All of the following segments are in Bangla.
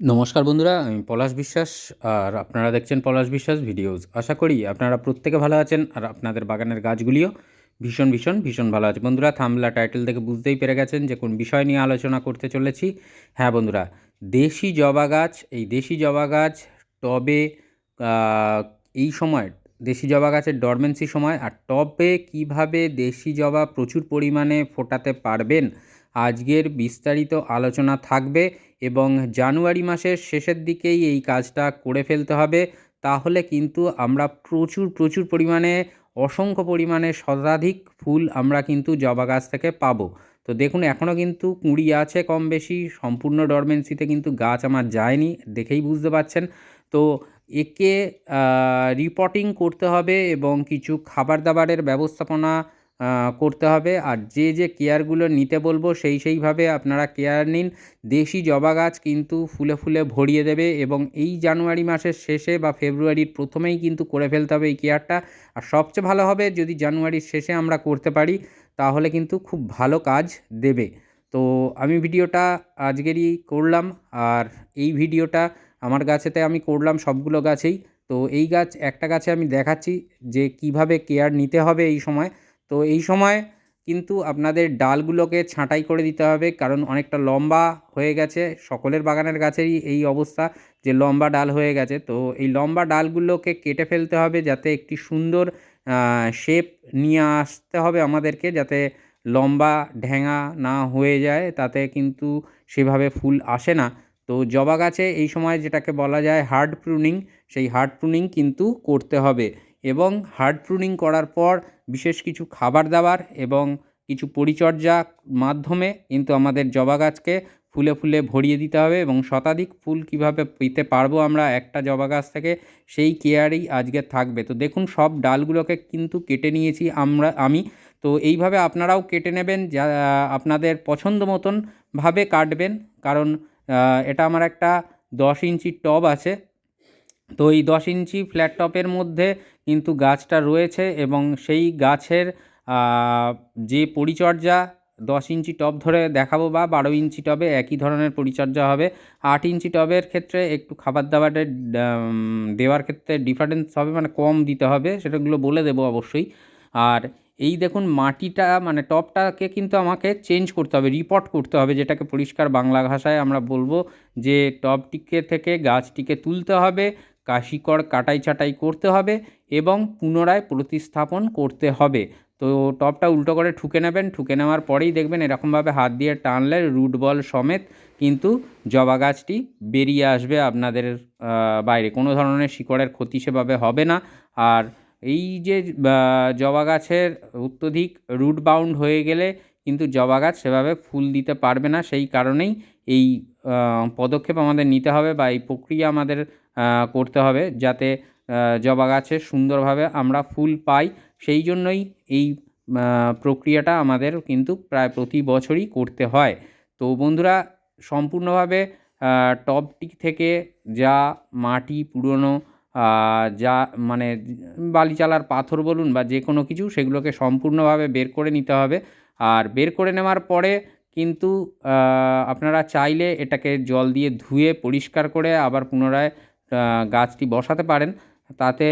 নমস্কার বন্ধুরা, আমি পলাশ বিশ্বাস, আর আপনারা দেখছেন পলাশ বিশ্বাস ভিডিওস। আশা করি আপনারা প্রত্যেকে ভালো আছেন, আর আপনাদের বাগানের গাছগুলিও ভীষণ ভীষণ ভীষণ ভালো আছে। বন্ধুরা, থামলা টাইটেল থেকে বুঝতেই পেরে গেছেন যে কোন বিষয় নিয়ে আলোচনা করতে চলেছি। হ্যাঁ বন্ধুরা, দেশি জবা গাছ, এই দেশি জবা গাছ টবে এই সময়, দেশি জবা গাছের ডরমেন্সি সময়, আর টবে কীভাবে দেশি জবা প্রচুর পরিমাণে ফোটাতে পারবেন, আজকের বিস্তারিত আলোচনা থাকবে। এবং জানুয়ারি মাসের শেষের দিকেই এই কাজটা করে ফেলতে হবে। তাহলে কিন্তু আমরা প্রচুর প্রচুর পরিমাণে, অসংখ্য পরিমাণে শতাধিক ফুল আমরা কিন্তু জবা গাছ থেকে পাবো। তো দেখুন এখনও কিন্তু কুঁড়ি আছে কম বেশি, সম্পূর্ণ ডরমেন্সিতে কিন্তু গাছ আমার যায়নি, দেখেই বুঝতে পারছেন। তো একে রিপোর্টিং করতে হবে এবং কিছু খাবার দাবারের ব্যবস্থাপনা করতে হবে। আর যে যে কেয়ারগুলো নিতে বলব, সেই, সেইভাবে আপনারা কেয়ার নিন। দেশি জবা গাছ কিন্তু ফুলে ফুলে ভরিয়ে দেবে এবং এই জানুয়ারি মাসের শেষে বা ফেব্রুয়ারির প্রথমেই কিন্তু করে ফেলতে হবে এই কেয়ারটা। আর সবচেয়ে ভালো হবে যদি জানুয়ারির শেষে আমরা করতে পারি, তাহলে কিন্তু খুব ভালো কাজ দেবে। তো আমি ভিডিওটা আজকেরই করলাম। আর এই ভিডিওটা আমার গাছেতে আমি করলাম সবগুলো গাছেই। তো এই গাছ, একটা গাছে আমি দেখাচ্ছি যে কীভাবে কেয়ার নিতে হবে এই সময়। তো এই সময় কিন্তু আপনাদের ডালগুলোকে ছাঁটাই করে দিতে হবে, কারণ অনেকটা লম্বা হয়ে গেছে, সকলের বাগানের গাছেরই এই অবস্থা যে লম্বা ডাল হয়ে গেছে। তো এই লম্বা ডালগুলোকে কেটে ফেলতে হবে, যাতে একটি সুন্দর শেপ নিয়ে আসতে হবে আমাদেরকে, যাতে লম্বা ঢ্যাঙা না হয়ে যায়, তাতে কিন্তু সেভাবে ফুল আসে না। তো জবা গাছে এই সময় যেটাকে বলা যায় হার্ড প্রুনিং, সেই হার্ড প্রুনিং কিন্তু করতে হবে। এবং হার্ড প্রুনিং করার পর বিশেষ কিছু খাবার দাবার এবং কিছু পরিচর্যা মাধ্যমে কিন্তু আমাদের জবা গাছকে ফুলে ফুলে ভরিয়ে দিতে হবে এবং শতাধিক ফুল কীভাবে পেতে পারব আমরা একটা জবা গাছ থেকে সেই কেয়ারই আজকে থাকবে। তো দেখুন সব ডালগুলোকে কিন্তু কেটে নিয়েছি আমরা, আমি। তো এইভাবে আপনারাও কেটে নেবেন, যা, আপনাদের পছন্দ মতন ভাবে কাটবেন। কারণ এটা আমার একটা দশ ইঞ্চি টব আছে। তো এই দশ ইঞ্চি ফ্ল্যাট টপের মধ্যে কিন্তু গাছটা রয়েছে এবং সেই গাছের যে পরিচর্যা দশ ইঞ্চি টব ধরে দেখাবো বা বারো ইঞ্চি টবে একই ধরনের পরিচর্যা হবে। আট ইঞ্চি টবের ক্ষেত্রে একটু খাবার দাবারের দেওয়ার ক্ষেত্রে ডিফারেন্স হবে মানে কম দিতে হবে, সেটাগুলো বলে দেবো অবশ্যই। আর এই দেখুন মাটিটা মানে টবটাকে কিন্তু আমাকে চেঞ্জ করতে হবে রিপোর্ট করতে হবে, যেটাকে পরিষ্কার বাংলা ভাষায় আমরা বলব যে টবটিকে থেকে গাছটিকে তুলতে হবে কাশিকড় কাটাই ছাঁটাই করতে হবে এবং পুনরায় প্রতিস্থাপন করতে হবে। তো টবটা উল্টো করে ঠুকে নেবেন, ঠুকে নেওয়ার পরেই দেখবেন এরকমভাবে হাত দিয়ে টানলে রুট বল সমেত কিন্তু জবা গাছটি বেরিয়ে আসবে আপনাদের বাইরে। কোনো ধরনের শিকড়ের ক্ষতি সেভাবে হবে না। আর এই যে জবা গাছের অত্যধিক রুট বাউন্ড হয়ে গেলে কিন্তু জবা গাছ সেভাবে ফুল দিতে পারবে না। সেই কারণেই এই পদক্ষেপ আমাদের নিতে হবে বা এই প্রক্রিয়া আমাদের করতে হবে যাতে জবা গাছে সুন্দরভাবে আমরা ফুল পাই। সেই জন্যই এই প্রক্রিয়াটা আমাদের কিন্তু প্রায় প্রতি বছরই করতে হয়। তো বন্ধুরা, সম্পূর্ণভাবে টবটি থেকে যা মাটি পুরনো যা মানে বালিচালার পাথর বলুন বা যে কোনো কিছু, সেগুলোকে সম্পূর্ণভাবে বের করে নিতে হবে। আর বের করে নেওয়ার পরে কিন্তু আপনারা চাইলে এটাকে জল দিয়ে ধুয়ে পরিষ্কার করে আবার পুনরায় গাছটি বসাতে পারেন, তাতে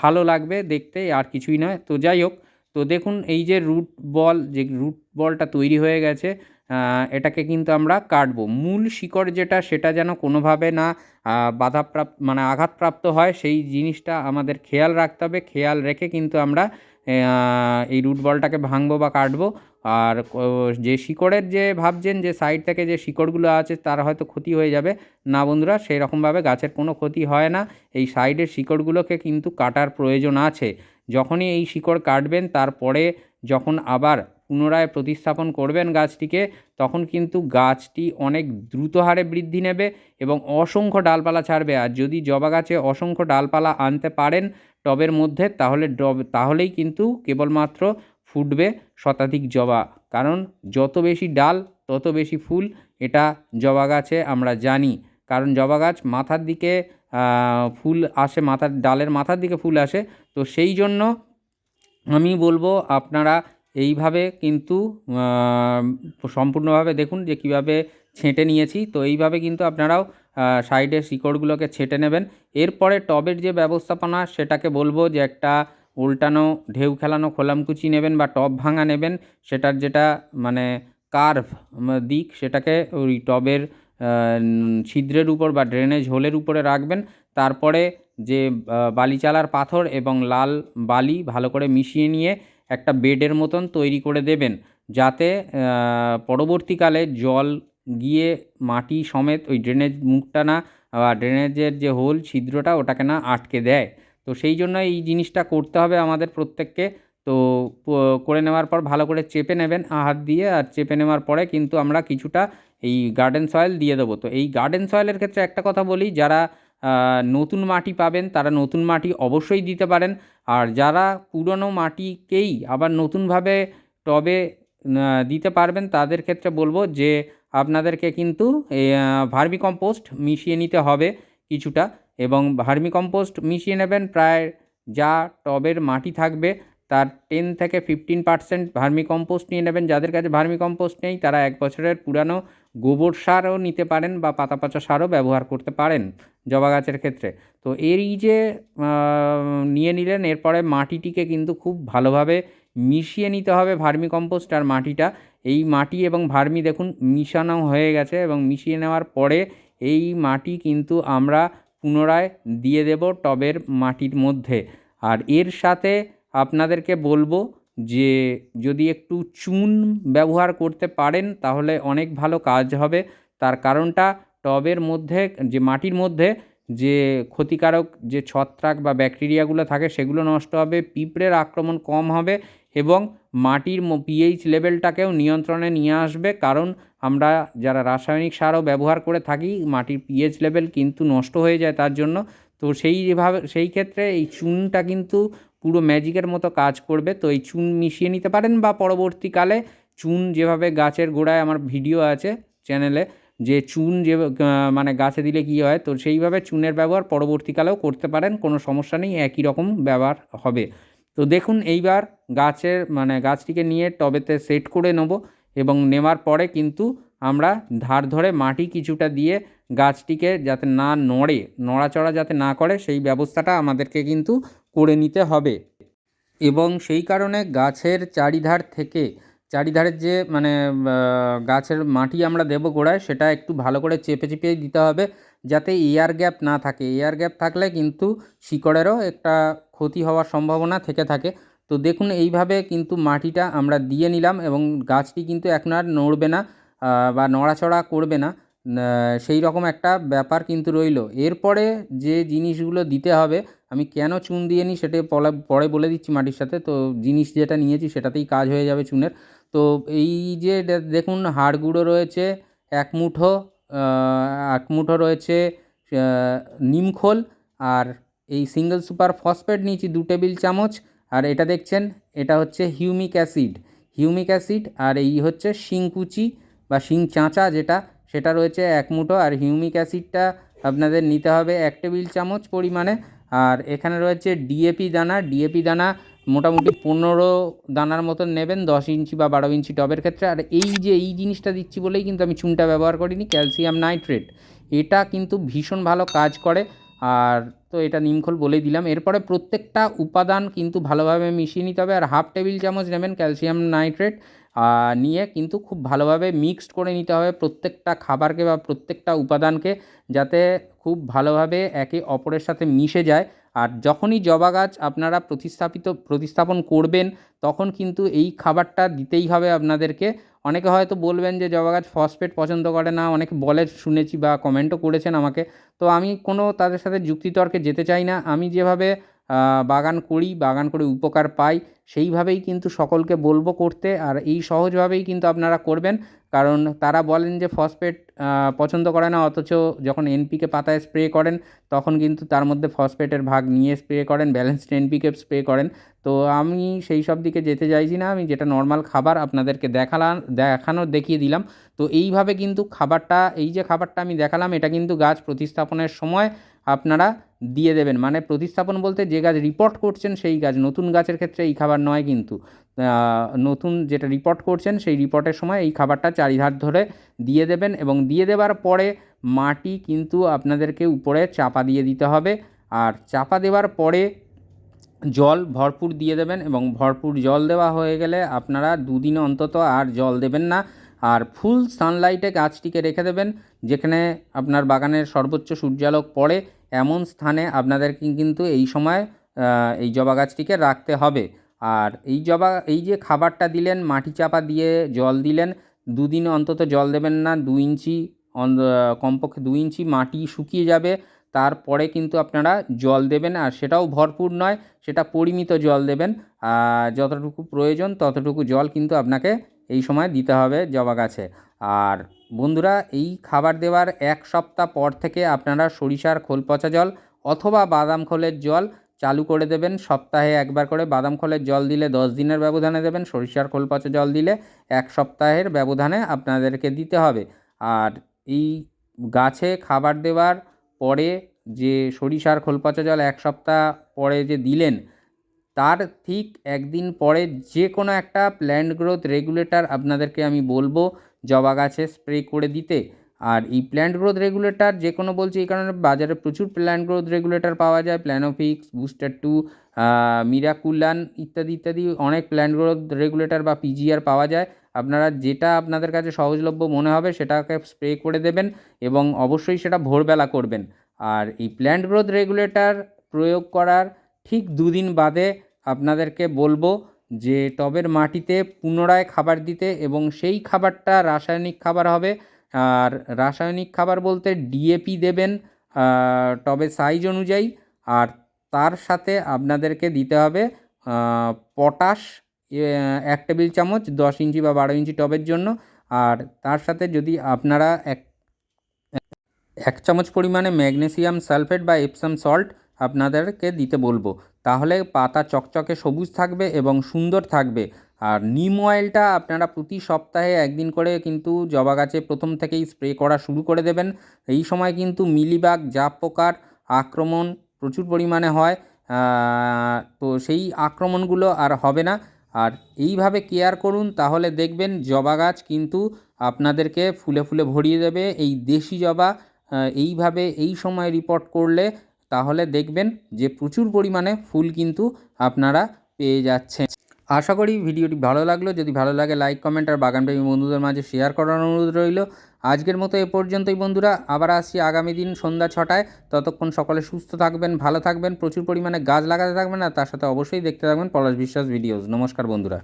ভালো লাগবে দেখতে, আর কিছুই নয়। তো যাই হোক, তো দেখুন এই যে রুট বল যে রুট বলটা তৈরি হয়ে গেছে এটাকে কিন্তু আমরা কাটবো। মূল শিকড় যেটা, সেটা যেন কোনোভাবে না বাধাপ্রাপ্ত মানে আঘাতপ্রাপ্ত হয়, সেই জিনিসটা আমাদের খেয়াল রাখতে হবে। খেয়াল রেখে কিন্তু আমরা এই রুট বলটাকে ভাঙবো বা কাটবো। আর যে শিকড়ের যে ভাবছেন যে সাইড থেকে যে শিকড়গুলো আছে তার হয়তো ক্ষতি হয়ে যাবে। না বন্ধুরা সেই রকমভাবে গাছের কোনো ক্ষতি হয় না। এই সাইডের শিকড়গুলোকে কিন্তু কাটার প্রয়োজন আছে। যখনই এই শিকড় কাটবেন, তারপরে যখন আবার পুনরায় প্রতিস্থাপন করবেন গাছটিকে, তখন কিন্তু গাছটি অনেক দ্রুত হারে বৃদ্ধি নেবে এবং অসংখ্য ডালপালা ছাড়বে। আর যদি জবা গাছে অসংখ্য ডালপালা আনতে পারেন টবের মধ্যে, তাহলে ডব তাহলেই কিন্তু কেবলমাত্র ফুটবে শতাধিক জবা। কারণ যত বেশি ডাল, তত বেশি ফুল, এটা জবা গাছে আমরা জানি। কারণ জবা গাছ মাথার দিকে ফুল আসে, মাথার ডালের মাথার দিকে ফুল আসে, তো সেই জন্য আমি বলব আপনারা এইভাবে কিন্তু সম্পূর্ণভাবে দেখুন যে কীভাবে ছেঁটে নিয়েছি। তো এইভাবে কিন্তু আপনারাও সাইডের শিকড়গুলোকে ছেঁটে নেবেন। এরপরে টবের যে ব্যবস্থাপনা, সেটাকে বলব যে একটা উল্টানো, ঢেউ খেলানো খোলামকুচি নেবেন বা টব ভাঙা নেবেন। সেটার যেটা মানে কার্ভ দিক, সেটাকে ওই টবের ছিদ্রের উপর বা ড্রেনেজ হোলের উপরে রাখবেন। তারপরে যে বালি চালার পাথর এবং লাল বালি ভালো করে মিশিয়ে নিয়ে একটা বেডের মতন তৈরি করে দেবেন যাতে পরবর্তীকালে জল গিয়ে মাটি সমেত ওই ড্রেনেজ মুখটা না বা ড্রেনেজের যে হোল ছিদ্রটা ওটাকে না আটকে দেয়। তো সেই জন্য এই জিনিসটা করতে হবে আমাদের প্রত্যেককে। তো করে নেওয়ার পর ভালো করে চেপে নেবেন হাত দিয়ে আর চেপে নেওয়ার পরে কিন্তু আমরা কিছুটা এই গার্ডেন সয়েল দিয়ে দেবো। তো এই গার্ডেন সয়েলের ক্ষেত্রে একটা কথা বলি, যারা নতুন মাটি পাবেন, তারা নতুন মাটি অবশ্যই দিতে পারেন। আর যারা পুরনো মাটিকেই আবার নতুনভাবে টবে দিতে পারবেন, তাদের ক্ষেত্রে বলব যে আপনাদেরকে কিন্তু ভার্মি কম্পোস্ট মিশিয়ে নিতে হবে কিছুটা। এবং ভার্মি কম্পোস্ট মিশিয়ে নেবেন প্রায় যা টবের মাটি থাকবে, তার টেন থেকে ফিফটিন পার্সেন্ট ভার্মি কম্পোস্ট নিয়ে নেবেন। যাদের কাছে ভার্মি কম্পোস্ট নেই, তারা এক বছরের পুরানো গোবর সারও নিতে পারেন বা পাতা পচা সারও ব্যবহার করতে পারেন জবা গাছের ক্ষেত্রে। তো এই যে নিয়ে নিলেন, এরপরে মাটিটিকে কিন্তু খুব ভালোভাবে মিশিয়ে নিতে হবে ভার্মি কম্পোস্ট আর মাটিটা। এই মাটি এবং ভার্মি দেখুন মিশানো হয়ে গেছে এবং মিশিয়ে নেওয়ার পরে এই মাটি কিন্তু আমরা পুনরায় দিয়ে দেব টবের মাটির মধ্যে। আর এর সাথে আপনাদেরকে বলব যে যদি একটু চুন ব্যবহার করতে পারেন, তাহলে অনেক ভালো কাজ হবে। তার কারণটা টবের মধ্যে, যে মাটির মধ্যে যে ক্ষতিকারক যে ছত্রাক বা ব্যাকটেরিয়াগুলো থাকে, সেগুলো নষ্ট হবে, পিঁপড়ের আক্রমণ কম হবে এবং মাটির পিএইচ লেভেলটাকেও নিয়ন্ত্রণে নিয়ে আসবে। কারণ আমরা যারা রাসায়নিক সারও ব্যবহার করে থাকি, মাটির পিএইচ লেভেল কিন্তু নষ্ট হয়ে যায় তার জন্য। তো সেইভাবে সেই ক্ষেত্রে এই চুনটা কিন্তু পুরো ম্যাজিকের মতো কাজ করবে, তো এই চুন মিশিয়ে নিতে পারেন বা পরবর্তীকালে চুন যেভাবে গাছের গোড়ায় আমার ভিডিও আছে চ্যানেলে, যে চুন যে মানে গাছে দিলে কী হয়, তো সেইভাবে চুনের ব্যবহার পরবর্তীকালেও করতে পারেন, কোনো সমস্যা নেই, একই রকম ব্যবহার হবে। তো দেখুন, এইবার গাছের মানে গাছটিকে নিয়ে টবেতে সেট করে নেব এবং নেওয়ার পরে কিন্তু আমরা ধার ধরে মাটি কিছুটা দিয়ে গাছটিকে যাতে না নড়ে, নড়াচড়া যাতে না করে, সেই ব্যবস্থাটা আমাদেরকে কিন্তু করে নিতে হবে। এবং সেই কারণে গাছের চারিধার থেকে, চারিধারের যে মানে গাছের মাটি আমরা দেবো গোড়ায়, সেটা একটু ভালো করে চেপে চেপে দিতে হবে, যাতে এয়ার গ্যাপ না থাকে। এয়ার গ্যাপ থাকলে কিন্তু শিকড়েরও একটা ক্ষতি হওয়ার সম্ভাবনা থেকে থাকে। তো দেখুন, এইভাবে কিন্তু মাটিটা আমরা দিয়ে নিলাম এবং গাছটি কিন্তু এখন আর নড়বে না বা নড়াচড়া করবে না। সেই রকম একটা ব্যাপার কিন্তু রইল। এরপরে যে জিনিসগুলো দিতে হবে আমি কেন চুন দিয়ে নিই সেটা পরে বলে দিচ্ছি মাটির সাথে। তো জিনিস যেটা নিয়েছি সেটাতেই কাজ হয়ে যাবে চুনের। তো এই যে দেখুন হাড় গুঁড়ো রয়েছে, এক মুঠো এক মুঠো রয়েছে নিমখোল আর এই সিঙ্গেল সুপার ফসফেট নিয়েছি দু টেবিল চামচ। আর এটা দেখছেন, এটা হচ্ছে হিউমিক অ্যাসিড। হিউমিক অ্যাসিড আর এই হচ্ছে শিংকুচি বা শিং চাঁচা যেটা, সেটা রয়েছে এক মুঠো। আর হিউমিক অ্যাসিডটা আপনাদের নিতে হবে এক টেবিল চামচ পরিমাণে। আর এখানে রয়েছে ডিএপি দানা। ডিএপি দানা মোটামুটি পনেরো দানার মতন নেবেন, দশ ইঞ্চি বা বারো ইঞ্চি টবের ক্ষেত্রে। আর এই যে, এই জিনিসটা দিচ্ছি বলেই কিন্তু আমি চুনটা ব্যবহার করিনি, ক্যালসিয়াম নাইট্রেট। এটা কিন্তু ভীষণ ভালো কাজ করে। আর তো এটা নিমখোল বলেই দিলাম। এরপরে প্রত্যেকটা উপাদান কিন্তু ভালোভাবে মিশিয়ে নিতে হবে। আর হাফ টেবিল চামচ নেবেন ক্যালসিয়াম নাইট্রেট। নিয়ে কিন্তু খুব ভালোভাবে মিক্সড করে নিতে হবে প্রত্যেকটা খাবারকে বা প্রত্যেকটা উপাদানকে যাতে খুব ভালোভাবে একে অপরের সাথে মিশে যায়। আর যখনই জবা গাছ আপনারা প্রতিস্থাপিত, প্রতিস্থাপন করবেন, তখন কিন্তু এই খাবারটা দিতেই হবে আপনাদেরকে। অনেকে হয়তো বলবেন যে, জবা গাছ ফসফেট পছন্দ করে না। অনেকে বলে, শুনেছি বা কমেন্টও করেছেন আমাকে। তো আমি কোনো তাদের সাথে যুক্তিতর্কে যেতে চাই না। আমি যেভাবে বাগান করি, বাগান করে উপকার পাই সেইভাবেই কিন্তু সকলকে বলব করতে। আর এই সহজভাবেই কিন্তু আপনারা করবেন। কারণ তারা বলেন যে ফসফেট পছন্দ করে না, অথচ যখন এনপিকে পাতায় স্প্রে করেন, তখন কিন্তু তার মধ্যে ফসফেটের ভাগ নিয়ে স্প্রে করেন, ব্যালেন্সড এনপিকে স্প্রে করেন। তো আমি সেই সব দিকে যেতে চাইছি না। আমি যেটা নর্মাল খাবার আপনাদেরকে দেখালাম দেখানো, দেখিয়ে দিলাম। তো এইভাবে কিন্তু খাবারটা, এই যে খাবারটা আমি দেখালাম, এটা কিন্তু গাছ প্রতিস্থাপনের সময় আপনারা দিয়ে দেবেন। মানে প্রতিস্থাপন বলতে যে গাছ রিপোর্ট করছেন সেই গাছ, নতুন গাছের ক্ষেত্রে এই খাবার নয় কিন্তু। নতুন যেটা রিপোর্ট করছেন সেই রিপোর্টের সময় এই খাবারটা চারিধার ধরে দিয়ে দেবেন এবং দিয়ে দেওয়ার পরে মাটি কিন্তু আপনাদেরকে উপরে চাপা দিয়ে দিতে হবে। আর চাপা দেওয়ার পরে জল ভরপুর দিয়ে দেবেন এবং ভরপুর জল দেওয়া হয়ে গেলে আপনারা দুদিন অন্তত আর জল দেবেন না। আর ফুল সানলাইটে গাছটিকে রেখে দেবেন, যেখানে আপনার বাগানের সর্বোচ্চ সূর্যালোক পড়ে এমন স্থানে আপনাদেরকে কিন্তু এই সময় এই জবা গাছটিকে রাখতে হবে। আর এই জবা, এই যে খাবারটা দিলেন, মাটি চাপা দিয়ে জল দিলেন, দুদিন অন্তত জল দেবেন না, দু ইঞ্চি কমপক্ষে দু ইঞ্চি মাটি শুকিয়ে যাবে, তারপরে কিন্তু আপনারা জল দেবেন। আর সেটাও ভরপুর নয়, সেটা পরিমিত জল দেবেন। যতটুকু প্রয়োজন ততটুকু জল কিন্তু আপনাকে এই সময় দিতে হবে জবা গাছে। আর বন্ধুরা, এই খাবার দেওয়ার এক সপ্তাহ পর থেকে আপনারা সরিষার খোল পচা জল অথবা বাদাম খোলের জল চালু করে দেবেন। সপ্তাহে একবার করে বাদাম খোলের জল দিলে দশ দিনের ব্যবধানে দেবেন। সরিষার খোল পচা জল দিলে এক সপ্তাহের ব্যবধানে আপনাদেরকে দিতে হবে। আর এই গাছে খাবার দেওয়ার পরে যে সরিষার খোল পচা জল এক সপ্তাহ পরে যে দিলেন, তার ঠিক একদিন পরে যে কোনো একটা প্ল্যান্ট গ্রোথ রেগুলেটর আপনাদেরকে আমি বলব জবা গাছে স্প্রে করে দিতে। আর এই প্ল্যান্ট গ্রোথ রেগুলেটর যে কোনো বলছি, এই কারণে বাজারে প্রচুর প্ল্যান্ট গ্রোথ রেগুলেটর পাওয়া যায়। প্ল্যানোফিক্স বুস্টার টু মিরাকুলান ইত্যাদি ইত্যাদি অনেক প্ল্যান্ট গ্রোথ রেগুলেটর বা পিজিআর পাওয়া যায়। আপনারা যেটা আপনাদের কাছে সহজলভ্য মনে হবে, সেটাকে স্প্রে করে দেবেন এবং অবশ্যই সেটা ভোরবেলা করবেন। আর এই প্ল্যান্ট গ্রোথ রেগুলেটর প্রয়োগ করার ঠিক দুদিন বাদে আপনাদেরকে বলব যে টবের মাটিতে পুনরায় খাবার দিতে এবং সেই খাবারটা রাসায়নিক খাবার হবে। আর রাসায়নিক খাবার বলতে ডিএপি দেবেন টবের সাইজ অনুযায়ী। আর তার সাথে আপনাদেরকে দিতে হবে পটাশ এক টেবিল চামচ, দশ ইঞ্চি বা বারো ইঞ্চি টবের জন্য। আর তার সাথে যদি আপনারা এক এক চামচ পরিমাণে ম্যাগনেসিয়াম সালফেট বা এপসাম সল্ট আপনাদেরকে দিতে বলব। তাহলে পাতা চকচকে সবুজ থাকবে এবং সুন্দর থাকবে। আর নিম অয়েলটা আপনারা প্রতি সপ্তাহে একদিন করে কিন্তু জবা গাছে প্রথম থেকেই স্প্রে করা শুরু করে দেবেন। এই সময় কিন্তু মিলিবাগ জাপ পোকার আক্রমণ প্রচুর পরিমাণে হয়। তো সেই আক্রমণগুলো আর হবে না। আর এইভাবে কেয়ার করুন, তাহলে দেখবেন জবা গাছ কিন্তু আপনাদেরকে ফুলে ফুলে ভরিয়ে দেবে। এই দেশি জবা এইভাবে এই সময় রিপোর্ট করলে তাহলে দেখবেন যে প্রচুর পরিমাণে ফুল কিন্তু আপনারা পেয়ে যাচ্ছেন। আশা করি ভিডিওটি ভালো লাগল। যদি ভালো লাগে লাইক কমেন্ট আর বাগানপ্রেমী বন্ধুদের মাঝে শেয়ার করার অনুরোধ রইল। আজকের মতো এ পর্যন্তই বন্ধুরা। আবার আসছি আগামী দিন সন্ধ্যা ছটায়। ততক্ষণ সকলে সুস্থ থাকবেন, ভালো থাকবেন। প্রচুর পরিমাণে গাছ লাগাতে থাকবেন আর তার সাথে অবশ্যই দেখতে থাকবেন পলাশ বিশ্বাস ভিডিওস নমস্কার বন্ধুরা।